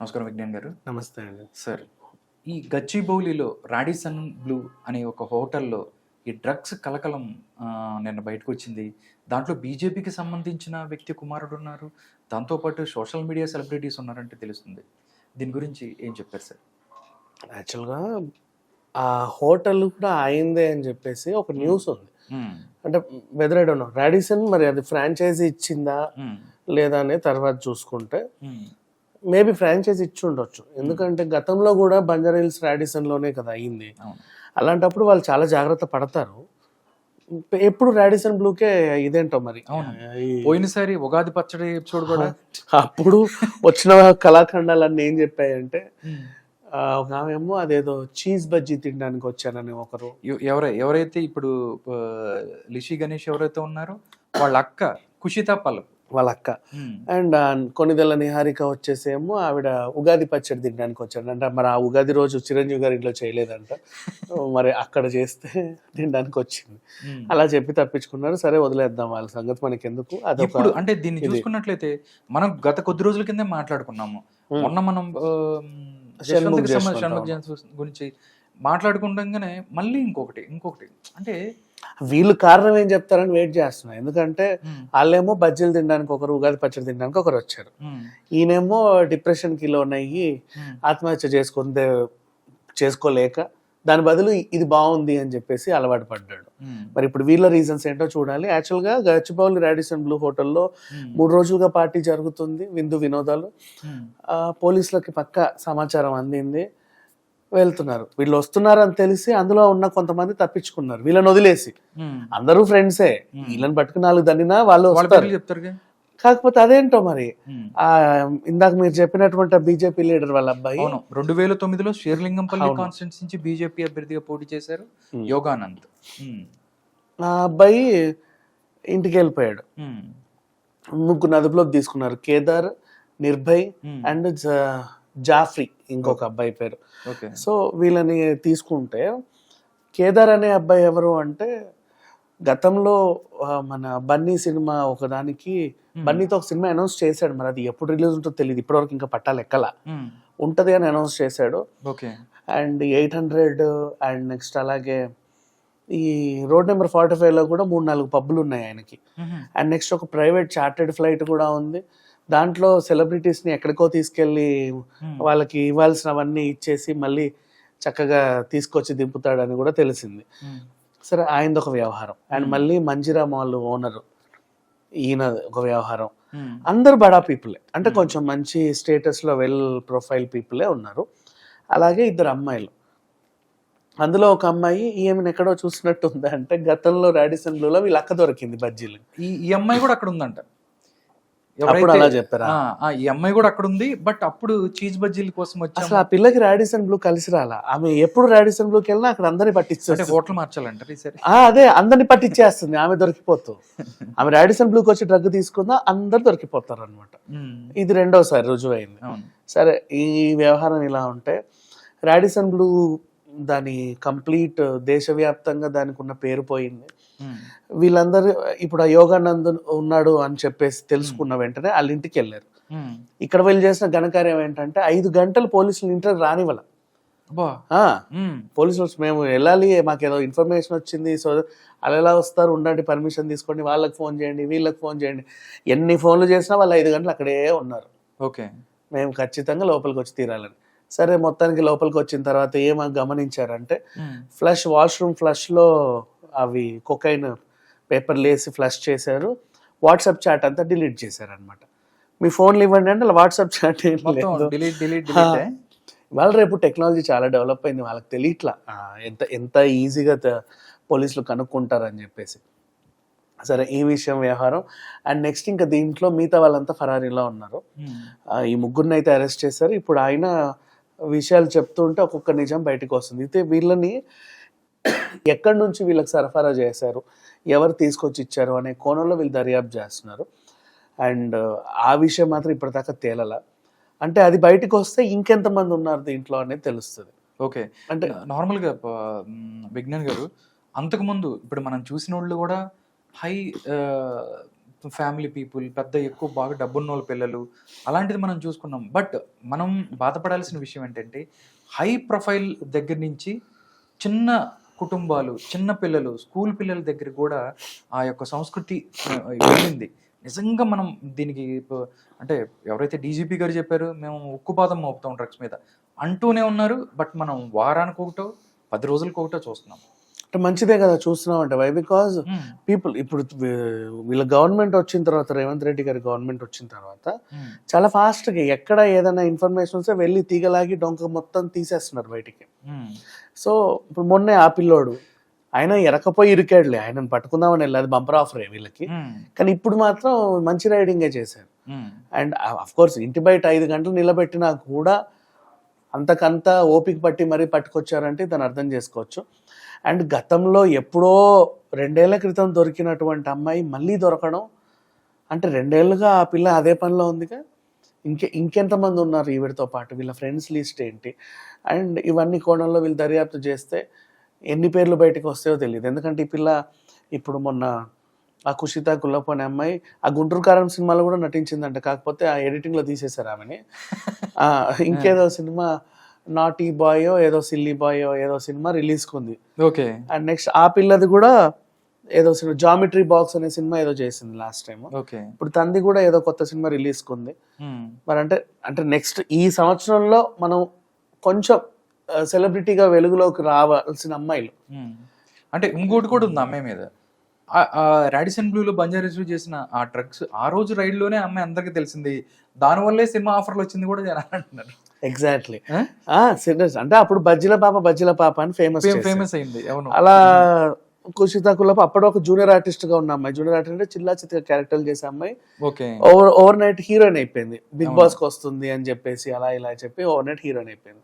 నమస్కారం విజ్ఞాన్ గారు. నమస్తే అండి. సార్ ఈ గచ్చిబౌలిలో రాడిసన్ బ్లూ అనే ఒక హోటల్లో ఈ డ్రగ్స్ కలకలం నిన్న బయటకు వచ్చింది. దాంట్లో బీజేపీకి సంబంధించిన వ్యక్తి కుమారుడు ఉన్నారు. దాంతోపాటు సోషల్ మీడియా సెలబ్రిటీస్ ఉన్నారంటే తెలుస్తుంది. దీని గురించి ఏం చెప్పారు సార్? యాక్చువల్గా ఆ హోటల్ కూడా అయిందే అని చెప్పేసి ఒక న్యూస్ ఉంది. అంటే whether I don't know Radisson మరి అది ఫ్రాంచైజీ ఇచ్చిందా. లేదా అనేది తర్వాత చూసుకుంటే. మేబీ ఫ్రాంచైజీ ఇచ్చి ఉండొచ్చు ఎందుకంటే గతంలో కూడా బంజారా హిల్స్ రాడిసన్లోనే కదా అయింది. అలాంటప్పుడు వాళ్ళు చాలా జాగ్రత్త పడతారు. ఎప్పుడు రాడిసన్ బ్లూకే ఇదేంటో మరి? పోయినసారి ఉగాది పచ్చడి ఎపిసోడ్ కూడా అప్పుడు వచ్చిన కళాఖండాలన్నీ ఏం చెప్పాయంటే ఒక ఆమె ఏమో అదేదో చీజ్ బజ్జీ తినడానికి వచ్చానని ఒకరు. ఎవ- ఎవరై ఎవరైతే ఇప్పుడు లిషి గణేష్ ఎవరైతే ఉన్నారో వాళ్ళ అక్క కుషితా పల్లవ్. వాళ్ళ అక్క. అండ్ కొనిదెల నిహారిక వచ్చేసేమో ఆవిడ ఉగాది పచ్చడి తినడానికి వచ్చాడు అంటే మరి ఆ ఉగాది రోజు చిరంజీవి గారి ఇంట్లో చేయలేదంట మరి అక్కడ చేస్తే తినడానికి వచ్చింది. అలా చెప్పి తప్పించుకున్నారు సరే వదిలేద్దాం వాళ్ళ సంగతి మనకి ఎందుకు ఇప్పుడు అంటే దీన్ని. చూసుకున్నట్లయితే మనం గత కొద్ది రోజుల కిందే మాట్లాడుకున్నాము. మొన్న మనం గురించి మాట్లాడుకుండగానే మళ్ళీ ఇంకొకటి ఇంకొకటి. అంటే వీళ్ళు కారణం ఏం చెప్తారని వెయిట్ చేస్తున్నారు ఎందుకంటే వాళ్ళేమో బజ్జీలు తినడానికి ఒకరు ఉగాది పచ్చడి తినడానికి ఒకరు వచ్చారు. ఈయనేమో డిప్రెషన్కి లోన్ అయ్యి ఉమ్, ఆత్మహత్య చేసుకుంటే చేసుకోలేక దాని బదులు ఇది బాగుంది అని చెప్పేసి అలవాటు పడ్డాడు. మరి ఇప్పుడు వీళ్ళ రీజన్స్ ఏంటో చూడాలి. యాక్చువల్గా గచ్చిబౌలి రాడిసన్ బ్లూ హోటల్లో మూడు రోజులుగా పార్టీ జరుగుతుంది విందు వినోదాలు. పోలీసులకి పక్క సమాచారం అందింది. వెళ్తున్నారు. వీళ్ళు వస్తున్నారని తెలిసి అందులో ఉన్న కొంతమంది తప్పించుకున్నారు. వీళ్ళని వదిలేసి. అందరూ ఫ్రెండ్సే. వీళ్ళని పట్టుకుని నాలుగు దన్నినా వాళ్ళు వస్తారు. చెప్తారు కాకపోతే అదేంటో మరి? ఆ ఇందాక మీరు చెప్పినటువంటి బీజేపీ లీడర్ వాళ్ళ అబ్బాయి. అవును. రెండు వేల తొమ్మిదిలో షేర్లింగంపల్లి అవును. కాన్స్టిట్యూన్సీ నుంచి బీజేపీ అభ్యర్థిగా పోటీ చేశారు. యోగానంద్. ఆ అబ్బాయి ఇంటికి వెళ్ళిపోయాడు. ముగ్గురు అదుపులోకి తీసుకున్నారు. కేదార్ నిర్భయ్ అండ్ జాఫ్రీ ఇంకొక అబ్బాయి పేరు. ఓకే. సో వీళ్ళని తీసుకుంటే కేదార్ అనే అబ్బాయి ఎవరు అంటే గతంలో మన బన్నీ సినిమా ఒకదానికి బన్నీతో ఒక సినిమా అనౌన్స్ చేశాడు. మరి అది ఎప్పుడు రిలీజ్ ఉంటుందో తెలియదు ఇప్పటివరకు ఇంకా పట్టాలు ఎక్కల ఉంటది అని అనౌన్స్ చేశాడు. Okay. And eight hundred and next అలాగే ఈ రోడ్ నెంబర్ ఫార్టీ ఫైవ్లో కూడా మూడు నాలుగు పబ్బులు ఉన్నాయి ఆయనకి. అండ్ నెక్స్ట్ ఒక ప్రైవేట్ చార్టెడ్ ఫ్లైట్ కూడా ఉంది. దాంట్లో సెలబ్రిటీస్ని ఎక్కడికో తీసుకెళ్ళి ఉమ్, వాళ్ళకి ఇవ్వాల్సినవన్నీ ఇచ్చేసి మళ్ళీ చక్కగా తీసుకొచ్చి దింపుతాడని కూడా తెలిసింది. ఉమ్, సరే ఆయనది ఒక వ్యవహారం. And Hmm. మళ్ళీ మంజిరా మాల్ ఓనర్ ఈయన ఒక వ్యవహారం. అందరు బడా పీపులే. అంటే Hmm. కొంచెం మంచి స్టేటస్లో వెల్ ప్రొఫైల్ పీపులే ఉన్నారు. అలాగే ఇద్దరు అమ్మాయిలు. అందులో ఒక అమ్మాయి ఈమెను ఎక్కడో చూసినట్టు ఉంది అంటే గతంలో రాడిసన్ బ్లూలో వీళ్ళ అక్క దొరికింది బజ్జీలు. ఈ అమ్మాయి కూడా అక్కడ ఉందంట. అలా చెప్పారా? ఈ అమ్మాయి కూడా అక్కడ ఉంది బట్ అప్పుడు చీజ్ బజ్జీల కోసం అసలు వచ్చాము ఆ పిల్లకి రాడిసన్ బ్లూ కలిసి రాలా? ఆమె ఎప్పుడు రాడిసన్ బ్లూకి వెళ్ళినా అక్కడ అందరిని పట్టించేస్తుంది. హోటల్ మార్చాలంటారు ఆ, అదే అందరిని పట్టించేస్తుంది ఆమె దొరికిపోతూ. ఆమె రాడిసన్ బ్లూకి వచ్చి డ్రగ్ తీసుకుందా అందరు దొరికిపోతారు అనమాట ఇది రెండోసారి రుజువైంది. అవును. సరే ఈ వ్యవహారం ఇలా ఉంటే రాడిసన్ బ్లూ దాని కంప్లీట్ దేశవ్యాప్తంగా దానికి ఉన్న పేరు పోయింది. వీళ్ళందరూ ఇప్పుడు ఆ యోగానంద్ ఉన్నాడు అని చెప్పేసి తెలుసుకున్న వెంటనే వాళ్ళ ఇంటికి వెళ్ళారు. ఇక్కడ వీళ్ళు చేసిన ఘనకార్యం ఏంటంటే ఐదు గంటలు పోలీసులు ఇంటికి రానివ్వాల. పోలీసులు మేము వెళ్ళాలి మాకు ఏదో ఇన్ఫర్మేషన్ వచ్చింది సో అలా ఎలా వస్తారు ఉండండి పర్మిషన్ తీసుకోండి వాళ్ళకి ఫోన్ చేయండి వీళ్ళకి ఫోన్ చేయండి. ఎన్ని ఫోన్లు చేసినా వాళ్ళు ఐదు గంటలు అక్కడే ఉన్నారు. ఓకే. మేము ఖచ్చితంగా లోపలికి వచ్చి తీరాలని. సరే మొత్తానికి లోపలికి వచ్చిన తర్వాత ఏమ గమనించారంటే ఫ్లష్ వాష్రూమ్ ఫ్లష్లో అవి కొకైన్ పేపర్లు వేసి ఫ్లష్ చేశారు. వాట్సాప్ చాట్ అంతా డిలీట్ చేశారు అనమాట మీ ఫోన్లు ఇవ్వండి అంటే వాట్సాప్ చాట్ ఏం లేదు. Delete delete delete? వాళ్ళ రేపు టెక్నాలజీ చాలా డెవలప్ అయింది. వాళ్ళకి తెలియట్లా ఎంత ఎంత ఈజీగా పోలీసులు కనుక్కుంటారని చెప్పేసి. సరే ఈ విషయం వ్యవహారం. అండ్ నెక్స్ట్ ఇంకా దీంట్లో మిగతా వాళ్ళంతా ఫరారీలో ఉన్నారు. ఈ ముగ్గురిని అయితే అరెస్ట్ చేశారు. ఇప్పుడు ఆయన విషయాలు చెప్తూ ఉంటే ఒక్కొక్క నిజం బయటకు వస్తుంది. అయితే వీళ్ళని ఎక్కడి నుంచి వీళ్ళకి సరఫరా చేశారు? ఎవరు తీసుకొచ్చి ఇచ్చారు? అనే కోణంలో వీళ్ళు దర్యాప్తు చేస్తున్నారు. అండ్ ఆ విషయం మాత్రం ఇప్పటిదాకా తేలల. అంటే అది బయటకు వస్తే ఇంకెంతమంది ఉన్నారు దీంట్లో అనేది తెలుస్తుంది. ఓకే. అంటే నార్మల్గా విజ్ఞాన్ గారు అంతకుముందు ఇప్పుడు మనం చూసిన వాళ్ళు కూడా హై ఫ్యామిలీ పీపుల్ పెద్ద ఎక్కువ బాగా డబ్బున్న వాళ్ళ పిల్లలు అలాంటిది మనం చూసుకున్నాం. బట్ మనం బాధపడాల్సిన విషయం ఏంటంటే హై ప్రొఫైల్ దగ్గర నుంచి చిన్న కుటుంబాలు చిన్న పిల్లలు స్కూల్ పిల్లల దగ్గర కూడా ఆ యొక్క సంస్కృతి వెళ్ళింది. నిజంగా మనం దీనికి అంటే ఎవరైతే డీజీపీ గారు చెప్పారు మేము ఉక్కుపాదం మోపుతాం డ్రగ్స్ మీద అంటూనే ఉన్నారు. బట్ మనం వారానికి ఒకటో పది రోజులకు ఒకటో చూస్తున్నాం. మంచిదే కదా చూస్తున్నాం అంటే వై బికాజ్ మ్మ్. పీపుల్ ఇప్పుడు వీళ్ళ గవర్నమెంట్ వచ్చిన తర్వాత రేవంత్ రెడ్డి గారి గవర్నమెంట్ వచ్చిన తర్వాత మ్మ్. చాలా ఫాస్ట్గా ఎక్కడ ఏదైనా ఇన్ఫర్మేషన్ వస్తే వెళ్ళి తీగలాగి డొంక మొత్తం తీసేస్తున్నారు బయటికి. సో ఇప్పుడు మొన్నే ఆ పిల్లోడు ఆయన ఎరకపోయి ఇరికాడులే ఆయనను పట్టుకుందామని వెళ్ళి బంపర్ ఆఫరే వీళ్ళకి మ్మ్. కానీ ఇప్పుడు మాత్రం మంచి రైడింగే చేశారు. అండ్ అఫ్ కోర్స్ ఇంటి బయట ఐదు గంటలు నిలబెట్టినా కూడా అంతకంత ఓపిక పట్టి మరీ పట్టుకొచ్చారంటే దాన్ని అర్థం చేసుకోవచ్చు అండ్ గతంలో ఎప్పుడో రెండేళ్ళ క్రితం దొరికినటువంటి అమ్మాయి మళ్ళీ దొరకడం అంటే రెండేళ్ళుగా ఆ పిల్ల అదే పనిలో ఉందిగా. ఇంకే ఇంకెంతమంది ఉన్నారు ఈవిడతో పాటు వీళ్ళ ఫ్రెండ్స్ లిస్ట్ ఏంటి? అండ్ ఇవన్నీ కోణంలో వీళ్ళు దర్యాప్తు చేస్తే ఎన్ని పేర్లు బయటకు వస్తాయో తెలియదు. ఎందుకంటే ఈ పిల్ల ఇప్పుడు మొన్న ఆ కుషిత గుల్లప్ప అనే అమ్మాయి ఆ గుంటూరు కారం సినిమాలో కూడా నటించిందంట. కాకపోతే ఆ ఎడిటింగ్లో తీసేశారు ఆమెని. ఇంకేదో సినిమా నాటీ బాయో ఏదో సిల్లీ బాయో ఏదో సినిమా రిలీజ్ కుంది. ఓకే. అండ్ నెక్స్ట్ ఆ పిల్లది కూడా ఏదో సినిమా జామెట్రీ బాక్స్ అనే సినిమా ఏదో చేసింది లాస్ట్ టైం ఓకే. ఇప్పుడు తంది కూడా ఏదో కొత్త సినిమా రిలీజ్ కుంది. మ్మ్. మరి అంటే అంటే నెక్స్ట్ ఈ సంవత్సరంలో మనం కొంచెం సెలబ్రిటీగా వెలుగులోకి రావాల్సిన అమ్మాయిలు. మ్మ్. అంటే ఇంకోటి కూడా ఉంది అమ్మాయి మీద. రాడిసన్ బ్లూలో బంజారీస్ చేసిన ఆ డ్రగ్స్ ఆ రోజు రైడ్లోనే అమ్మాయి అందరికీ తెలిసింది. దానివల్లే సినిమా ఆఫర్లు వచ్చింది కూడా జనాలు అంటున్నారు. ఎగ్జాక్ట్లీ ఆ? సీరియస్ అంటే అప్పుడు బజ్జిల పాప బజ్జిల పాప అని ఫేమస్ ఫేమస్ అయింది అవును. అలా కుషిత కులపు అప్పుడు ఒక జూనియర్ ఆర్టిస్ట్గా ఉన్న అమ్మాయి. జూనియర్ ఆర్టిస్ట్ అంటే చిల్లా చిత్ర క్యారెక్టర్ చేసే అమ్మాయి. Okay. Over overnight heroine అయిపోయింది బిగ్. బాస్కి వస్తుంది అని చెప్పేసి అలా ఇలా చెప్పి ఓవర్ నైట్ హీరోయిన్ అయిపోయింది.